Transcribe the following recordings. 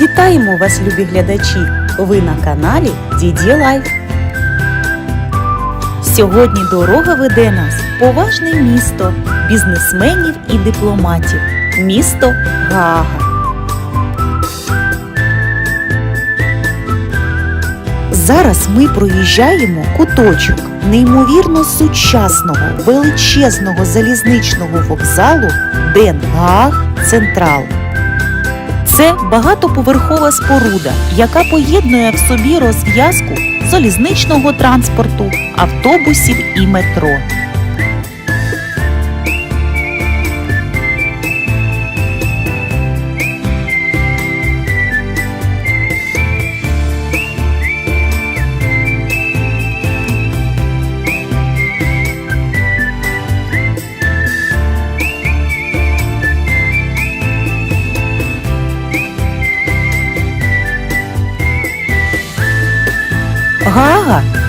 Вітаємо вас, любі глядачі! Ви на каналі Діді Лайф. Сьогодні дорога веде нас поважне місто бізнесменів і дипломатів. Місто Гаага. Зараз ми проїжджаємо куточок неймовірно сучасного величезного залізничного вокзалу Ден Гааг Централ. Це багатоповерхова споруда, яка поєднує в собі розв'язку залізничного транспорту, автобусів і метро.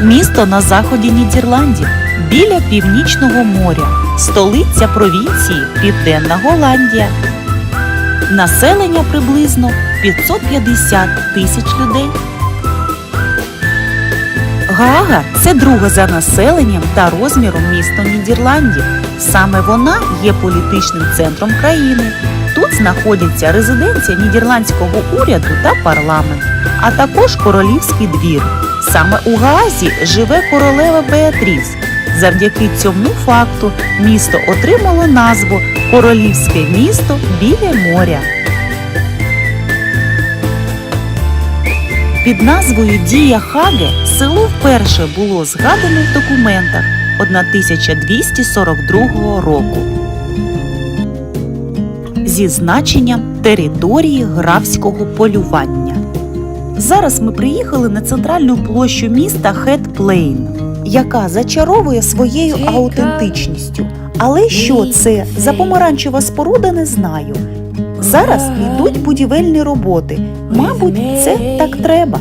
Місто на заході Нідерландів, біля північного моря, столиця провінції Південна Голландія. Населення приблизно 550 тисяч людей. Гаага це друге за населенням та розміром місто Нідерландів. Саме вона є політичним центром країни. Тут знаходяться резиденція нідерландського уряду та парламент, а також королівський двір. Саме у Гаазі живе королева Беатріс. Завдяки цьому факту місто отримало назву Королівське місто біля моря. Під назвою Дія Хаге село вперше було згадане в документах 1242 року зі значенням території графського полювання. Зараз ми приїхали на центральну площу міста Хет Плейн, яка зачаровує своєю аутентичністю. Але що це за помаранчева споруда, не знаю. Зараз йдуть будівельні роботи. Мабуть, це так треба.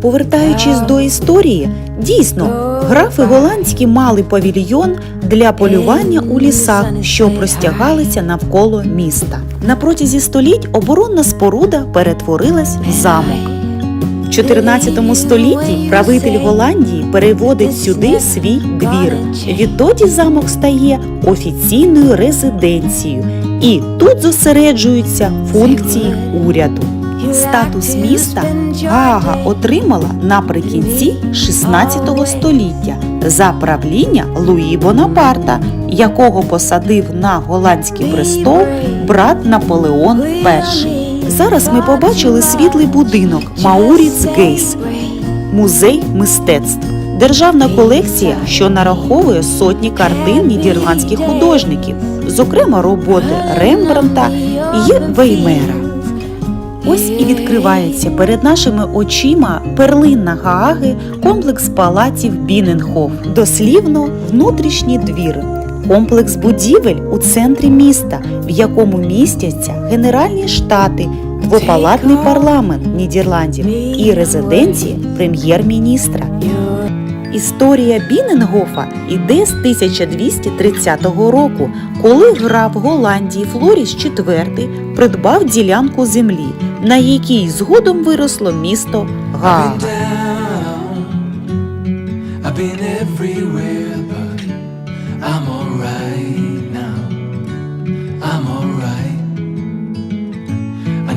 Повертаючись до історії, дійсно, графи голландські мали павільйон для полювання у лісах, що простягалися навколо міста. На протязі століть оборонна споруда перетворилась в замок. В 14 столітті правитель Голландії переводить сюди свій двір. Відтоді замок стає офіційною резиденцією, і тут зосереджуються функції уряду. Статус міста Гаага отримала наприкінці 16 століття за правління Луї Бонапарта, якого посадив на голландський престол брат Наполеон І. Зараз ми побачили світлий будинок Мауріц Гейс, музей мистецтв. Державна колекція, що нараховує сотні картин нідерландських художників, зокрема роботи Рембранта і Веймера. Ось і відкривається перед нашими очима перлина Гааги комплекс палаців Біненхоф, дослівно внутрішній двір. Комплекс будівель у центрі міста, в якому містяться Генеральні штати, двопалатний парламент Нідерландів і резиденція прем'єр-міністра. Історія Біненгофа іде з 1230 року, коли граф Голландії Флоріс IV придбав ділянку землі, на якій згодом виросло місто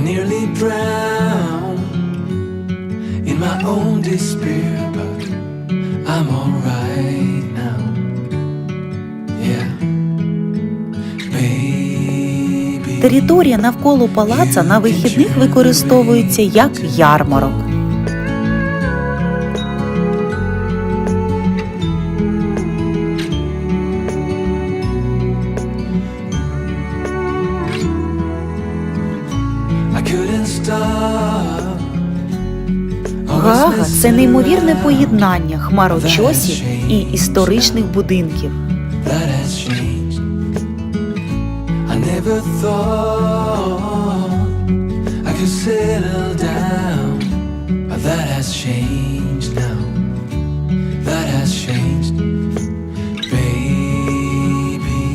nearly drowned in my own despair, but I'm alright Територія навколо палаца на вихідних використовується як ярмарок. Гаага це неймовірне поєднання хмарочосів і історичних будинків. Never thought I could settle down, but that has changed now. That has changed, baby.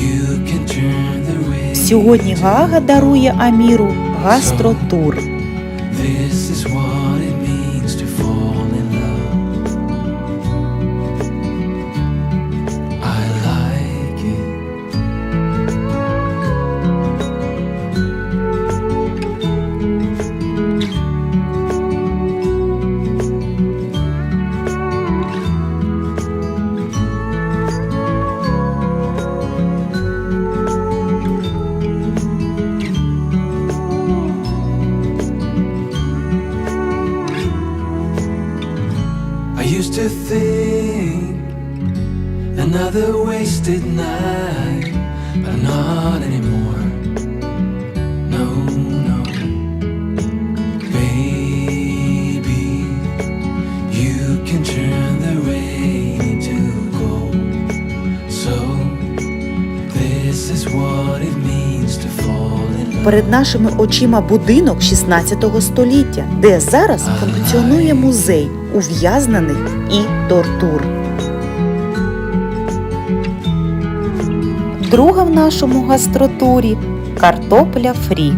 You can turn the way. Сьогодні Гага дарує Аміру гастротур. To think another wasted night, but not anymore. No, no. Baby, you can turn the rain into gold. So, this is what it means to fall in love. Перед нашими очима будинок 16 століття, де зараз функціонує музей ув'язнених і тортур. Друга в нашому гастротурі картопля фрі.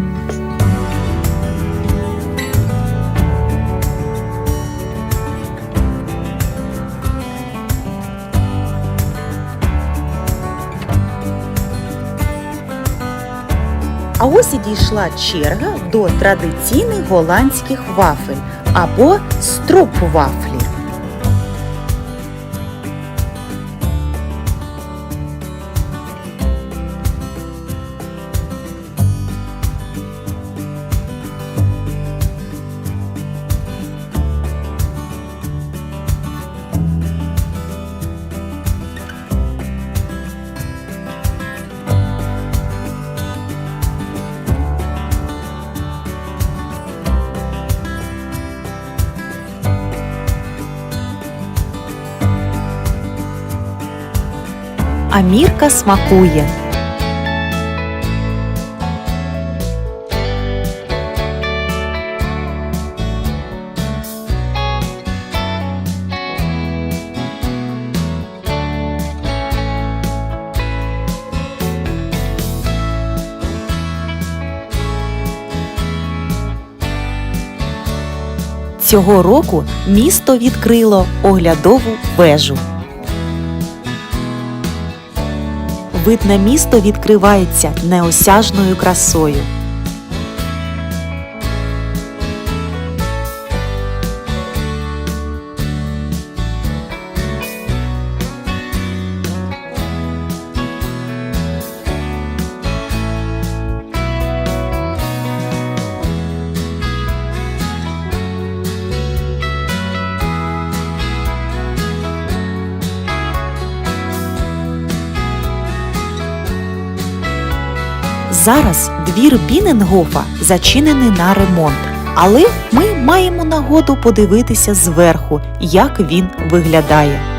А ось і дійшла черга до традиційних голландських вафель або стропвафлі. Амірка смакує. Цього року місто відкрило оглядову вежу. Вид на місто відкривається неосяжною красою. Зараз двір Біненгофа зачинений на ремонт, але ми маємо нагоду подивитися зверху, як він виглядає.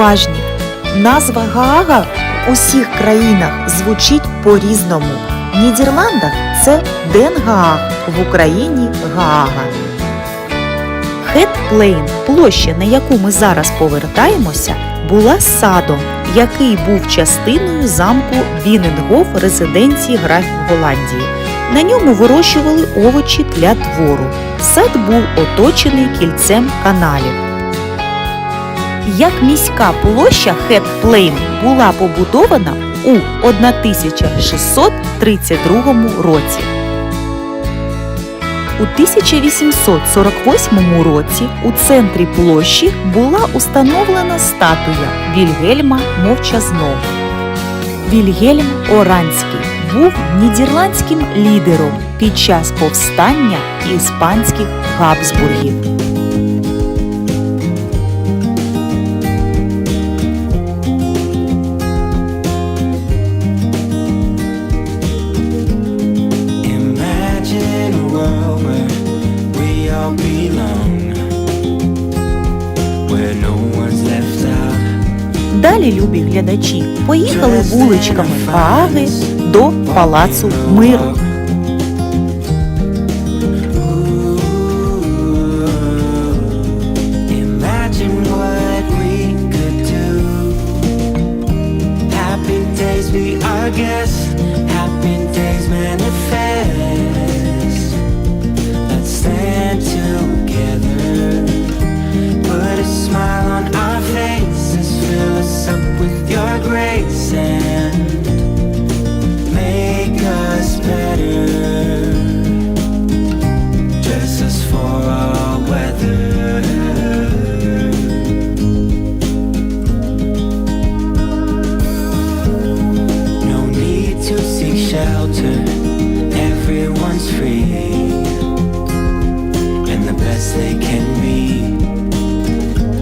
Уважні, назва Гаага в усіх країнах звучить по-різному. В Нідерландах це Ден Гааг, в Україні Гаага. Хет Плейн, площа, на яку ми зараз повертаємося, була садом, який був частиною замку Біненгоф резиденції графів Голландії. На ньому вирощували овочі для двору. Сад був оточений кільцем каналів. Як міська площа Хет Плейн була побудована у 1632 році. У 1848 році у центрі площі була установлена статуя Вільгельма Мовчазного. Вільгельм Оранський був нідерландським лідером під час повстання іспанських Габсбургів. Любі глядачі, поїхали вуличками Гааги до Палацу Миру.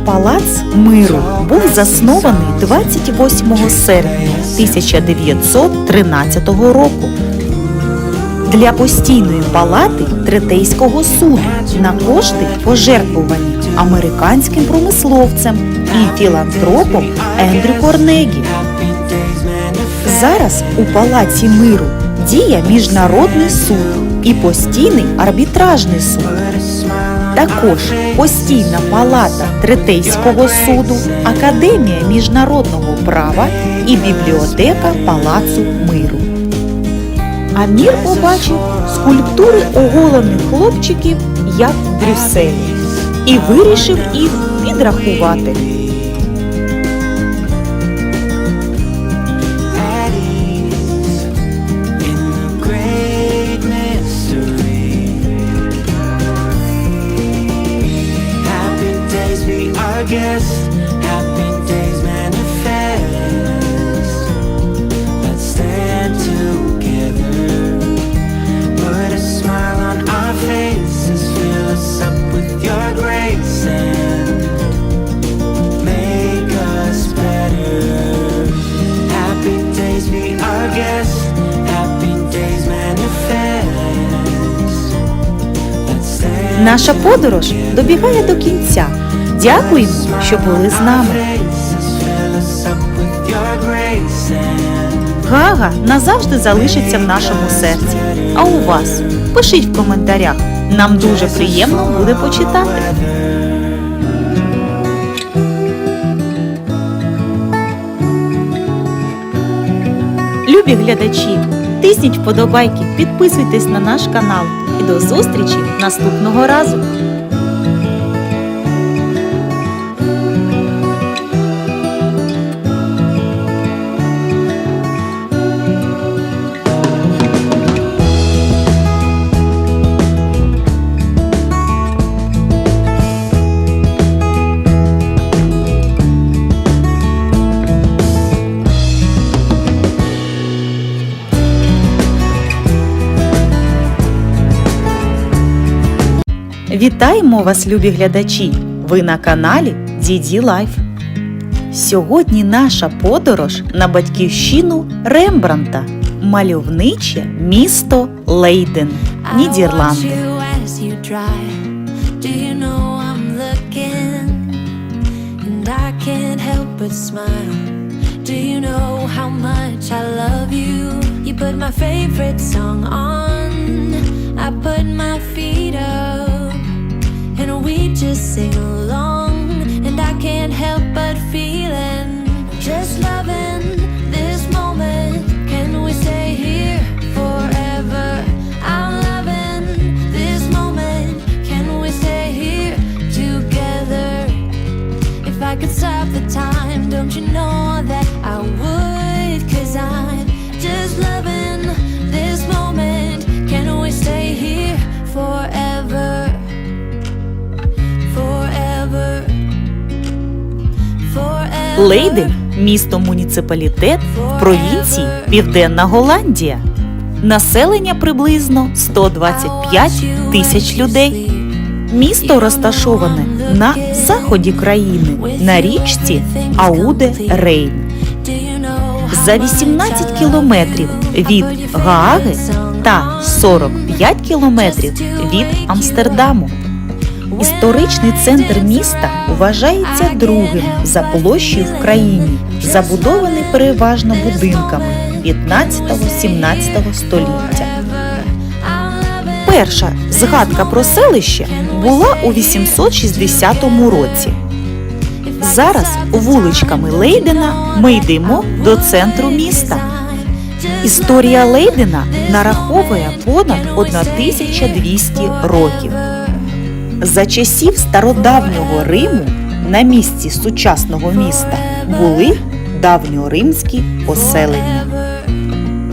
Палац миру був заснований 28 серпня 1913 року для постійної палати Третейського суду на кошти пожертвувані американським промисловцем і філантропом Ендрю Корнегі. Зараз у Палаці миру діє міжнародний суд і постійний арбітражний суд. Також постійна палата Третейського суду, Академія міжнародного права і бібліотека Палацу миру. Амір побачив скульптури оголених хлопчиків, як в Брюсселі, і вирішив їх підрахувати. Happy days manifest. Let's stand together. Put a smile on our faces. Fill us up with your grace and make us better. Happy days be our guest. Happy days manifest. Let's stand Наша подорож добігає до кінця. Дякуємо, що були з нами. Гага назавжди залишиться в нашому серці. А у вас? Пишіть в коментарях. Нам дуже приємно буде почитати. Любі глядачі, тисніть вподобайки, підписуйтесь на наш канал і до зустрічі наступного разу. Вітаємо вас, любі глядачі! Ви на каналі Діді Лайф. Сьогодні наша подорож на батьківщину Рембранта, мальовниче місто Лейден, Нідерланди. I put my favorite song on. I put my feet up. We just sing along. And I can't help but feeling just loving this moment. Can we stay here forever? I'm loving this moment. Can we stay here together? If I could stop the time, don't you know that I would? Cause I'm just loving this moment. Can we stay here forever? Лейден місто муніципалітет в провінції Південна Голландія. Населення приблизно 125 тисяч людей. Місто розташоване на заході країни на річці Ауде Рейн. За 18 кілометрів від Гааги та 45 кілометрів від Амстердаму. Історичний центр міста вважається другим за площею в країні, забудований переважно будинками 15-17 століття. Перша згадка про селище була у 860 році. Зараз вуличками Лейдена ми йдемо до центру міста. Історія Лейдена нараховує понад 1200 років. За часів стародавнього Риму на місці сучасного міста були давньоримські поселення.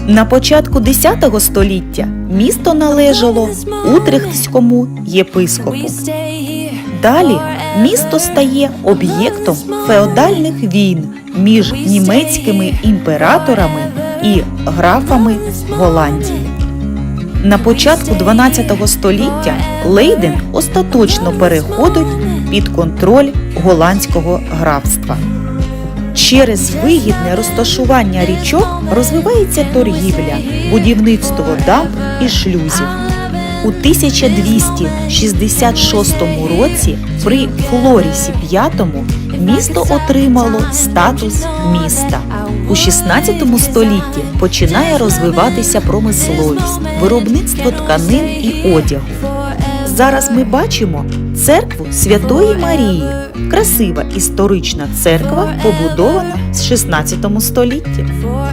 На початку X століття місто належало Утрехтському єпископу. Далі місто стає об'єктом феодальних війн між німецькими імператорами і графами Голландії. На початку 12 століття Лейден остаточно переходить під контроль голландського графства. Через вигідне розташування річок розвивається торгівля, будівництво дамб і шлюзів. У 1266 році при Флорісі V місто отримало статус міста. У 16 столітті починає розвиватися промисловість, виробництво тканин і одягу. Зараз ми бачимо церкву Святої Марії, красива історична церква, побудована з 16 століття.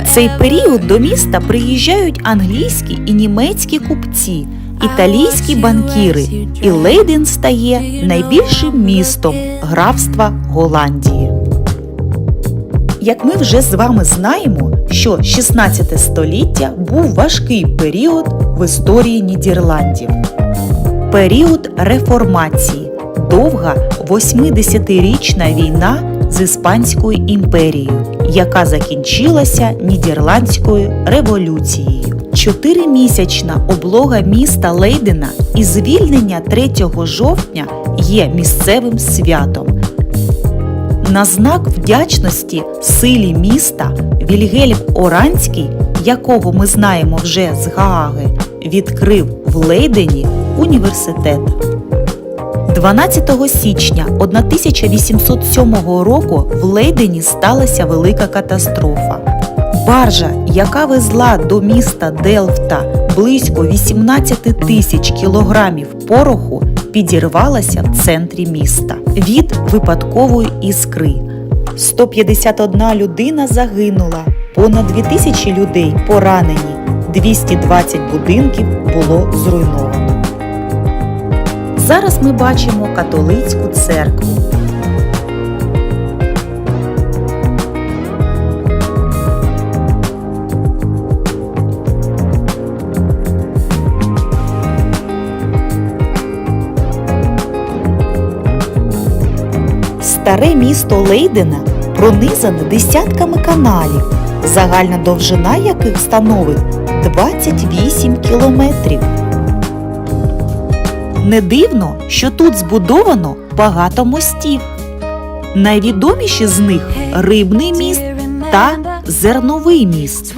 В цей період до міста приїжджають англійські і німецькі купці, італійські банкіри, і Лейден стає найбільшим містом графства Голландії. Як ми вже з вами знаємо, що 16 століття був важкий період в історії Нідерландів. Період реформації, довга 80-річна війна з Іспанською імперією, яка закінчилася Нідерландською революцією. Чотиримісячна облога міста Лейдена і звільнення 3 жовтня є місцевим святом. На знак вдячності силі міста Вільгельм Оранський, якого ми знаємо вже з Гааги, відкрив в Лейдені університет. 12 січня 1807 року в Лейдені сталася велика катастрофа. Баржа, яка везла до міста Делфта близько 18 тисяч кілограмів пороху, підірвалася в центрі міста від випадкової іскри. 151 людина загинула, понад 2000 людей поранені, 220 будинків було зруйновано. Зараз ми бачимо католицьку церкву. Старе місто Лейдена пронизане десятками каналів, загальна довжина яких становить 28 кілометрів. Не дивно, що тут збудовано багато мостів. Найвідоміші з них рибний міст та зерновий міст.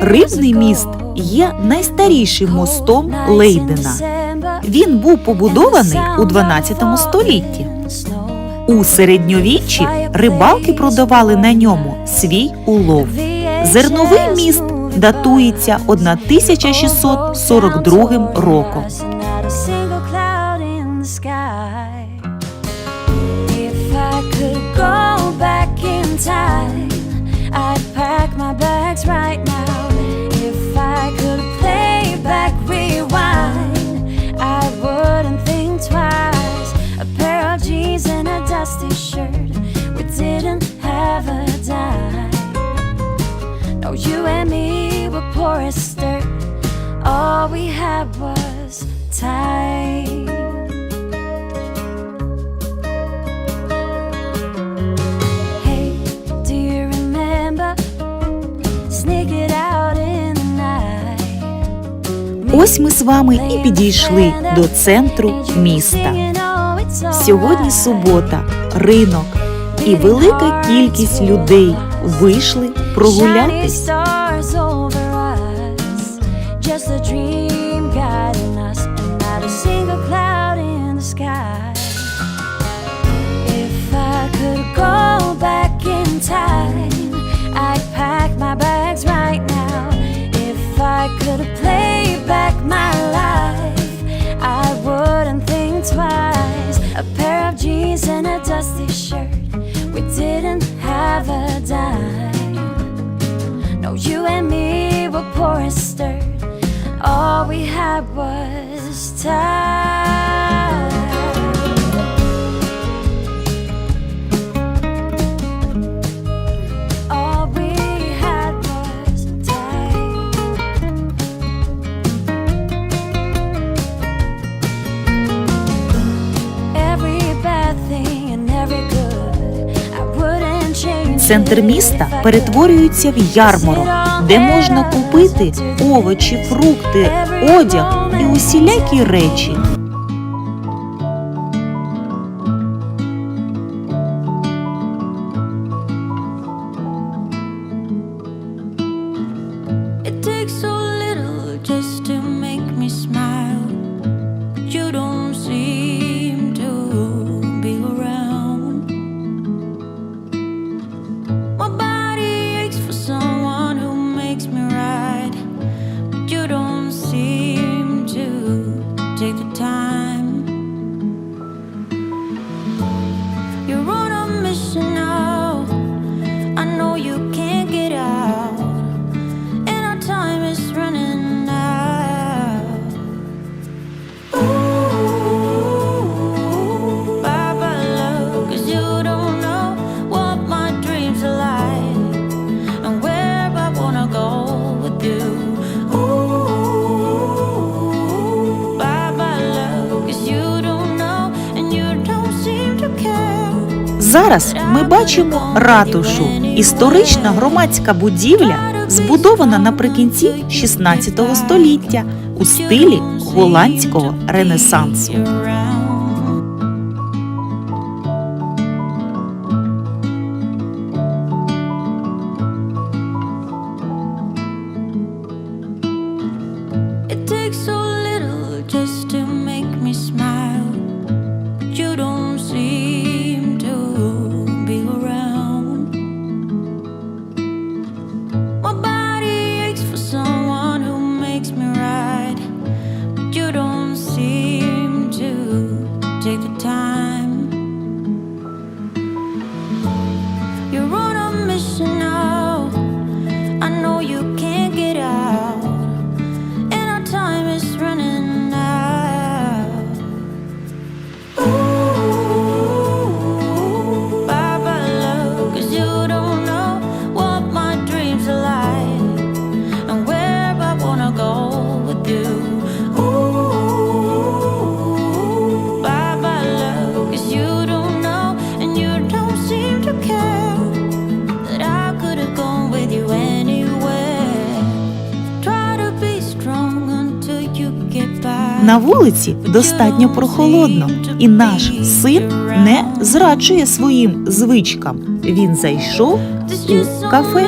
Рибний міст є найстарішим мостом Лейдена. Він був побудований у 12 столітті. У середньовіччі рибалки продавали на ньому свій улов. Зерновий міст датується 1642 роком. Ось ми з вами і підійшли до центру міста. Сьогодні субота, ринок і велика кількість людей вийшли прогулятись. never die. No, you and me were poor and stirred. All we had was time. Центр міста перетворюється в ярмарок, де можна купити овочі, фрукти, одяг і усілякі речі. Зараз ми бачимо ратушу. Історична громадська будівля збудована наприкінці 16 століття у стилі голландського ренесансу. time. You're on a mission. На вулиці достатньо прохолодно, і наш син не зраджує своїм звичкам. Він зайшов у кафе.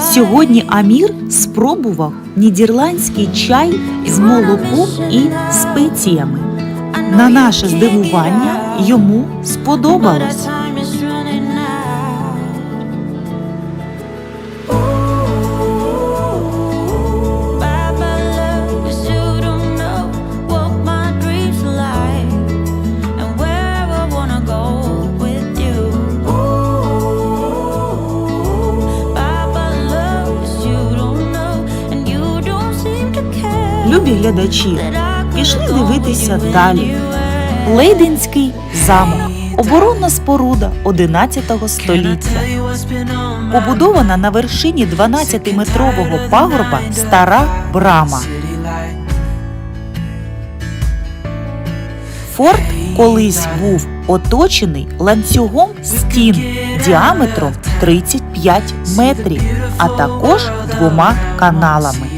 Сьогодні Амір спробував нідерландський чай з молоком і спеціями. На наше здивування йому сподобалось. глядачів. Пішли дивитися далі. Лейдинський замок. Оборонна споруда 11 століття побудована на вершині 12-метрового пагорба стара брама. Форт колись був оточений ланцюгом стін діаметром 35 метрів, а також двома каналами.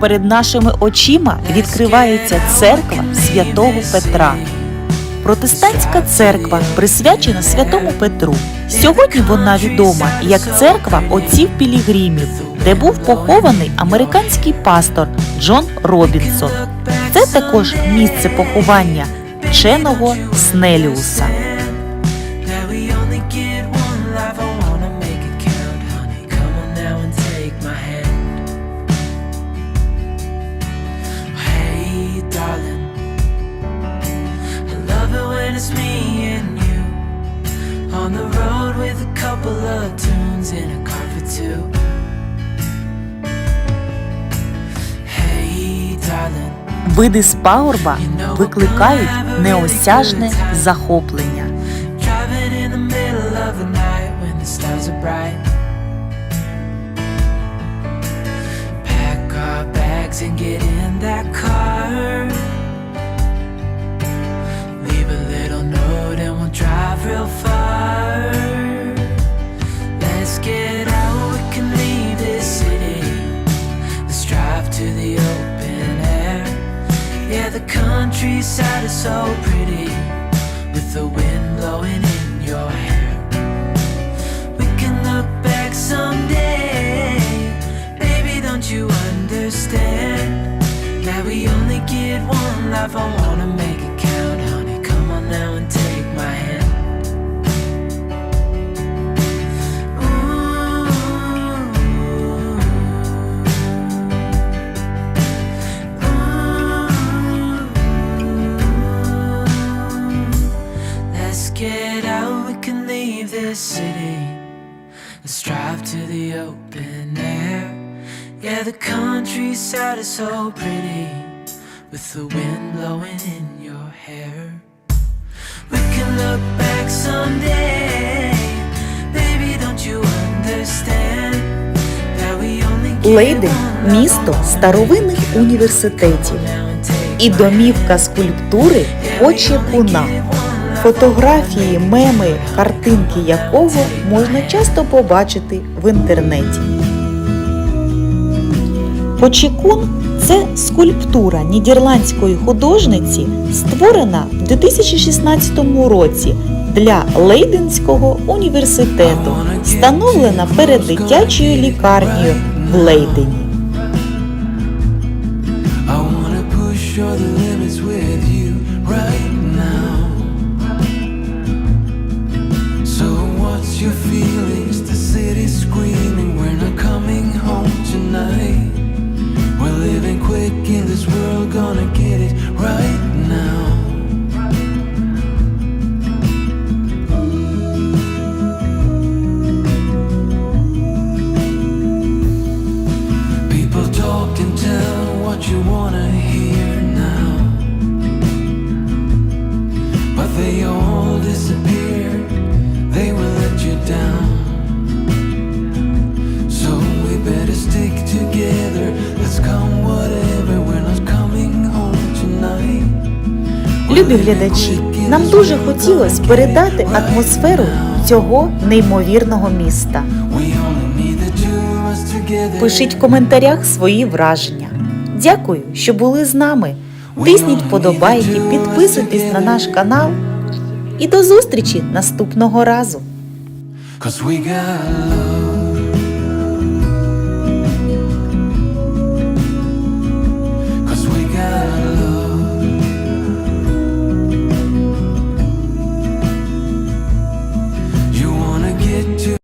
перед нашими очима відкривається церква святого Петра. Протестантська церква присвячена святому Петру. Сьогодні вона відома як церква отців Пілігримів, де був похований американський пастор Джон Робінсон. Це також місце поховання вченого Снеліуса. Leave a little note and we'll drive real far. Yeah, the countryside is so pretty with the wind blowing in your hair. We can look back someday, baby. Don't you understand that we only get one life? I wanna countryside is so pretty with the wind blowing in your hair. We can look back someday. Baby, don't you understand that we only Лейден місто старовинних університетів і домівка скульптури Почекуна. Фотографії, меми, картинки якого можна часто побачити в інтернеті. Почекун це скульптура нідерландської художниці, створена в 2016 році для Лейденського університету, встановлена перед дитячою лікарнею в Лейдені. You wanna hear now. But they all disappear, they will let you down. So we better stick together. Let's come whatever, we're not coming home tonight. Любі глядачі, нам дуже хотілося передати атмосферу цього неймовірного міста. Пишіть в коментарях свої враження. Дякую, що були з нами. Тисніть вподобайки, підписуйтесь на наш канал. І до зустрічі наступного разу.